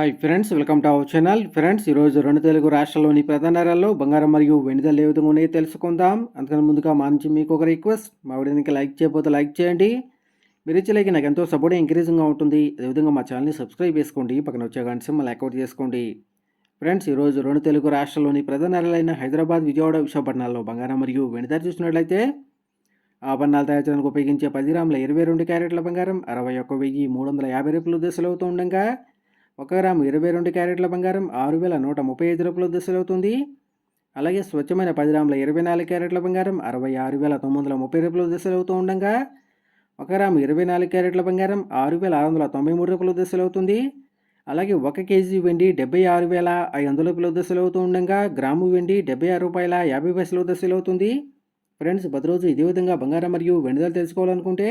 Hi friends welcome to our channel friends ఈరోజు రెండు తెలుగు రాష్ట్రాల్లోని ప్రధాన నగరాల్లో బంగారం మరియు వెండి ధరలు ఏ విధంగా ఉన్నాయో తెలుసుకుందాం. అందుకని ముందుగా మా నుంచి మీకు ఒక రిక్వెస్ట్ మా వీడియోకి లైక్ చేయకపోతే లైక్ చేయండి. మీరు ఇచ్చే నాకు ఎంతో సపోర్ట్ ఎంకరేజింగ్గా ఉంటుంది. అదేవిధంగా మా ఛానల్ని సబ్స్క్రైబ్ చేసుకోండి. పక్కన వచ్చే గంట సింబల్ యాక్టివేట్ చేసుకోండి. ఫ్రెండ్స్ ఈరోజు రెండు తెలుగు రాష్ట్రాల్లోని ప్రధాన నగరాలైన హైదరాబాద్ విజయవాడ విశాఖపట్నాల్లో బంగారం మరియు వెండి ధర చూసినట్లయితే ఆభరణాలు తయారు చేయడానికి ఉపయోగించే పది గ్రాముల ఇరవై రెండు క్యారెట్ల బంగారం అరవై ఒక్క వెయ్యి మూడు వందల యాభై రూపాయలు దశలు ఉండగా ఒక గ్రాము ఇరవై రెండు క్యారెట్ల బంగారం ఆరు వేల నూట ముప్పై ఐదు రూపాయల దశలు అవుతుంది అలాగే స్వచ్ఛమైన పది గ్రాముల ఇరవై నాలుగు క్యారెట్ల బంగారం అరవై ఆరు వేల తొమ్మిది వందల ముప్పై రూపాయల దశలు అవుతూ ఉండగా ఒక గ్రాము ఇరవై నాలుగు క్యారెట్ల బంగారం ఆరు వేల ఆరు వందల తొంభై మూడు రూపాయల దశలు అవుతుంది అలాగే ఒక కేజీ వెండి డెబ్బై ఆరు వేల ఐదు వందల రూపాయల దశలు అవుతూ ఉండగా గ్రాము వెండి డెబ్బై ఆరు రూపాయల యాభై పైసలు దశలు అవుతుంది ఫ్రెండ్స్ ప్రతిరోజు ఇదే విధంగా బంగారం మరియు వెండిదలు తెలుసుకోవాలనుకుంటే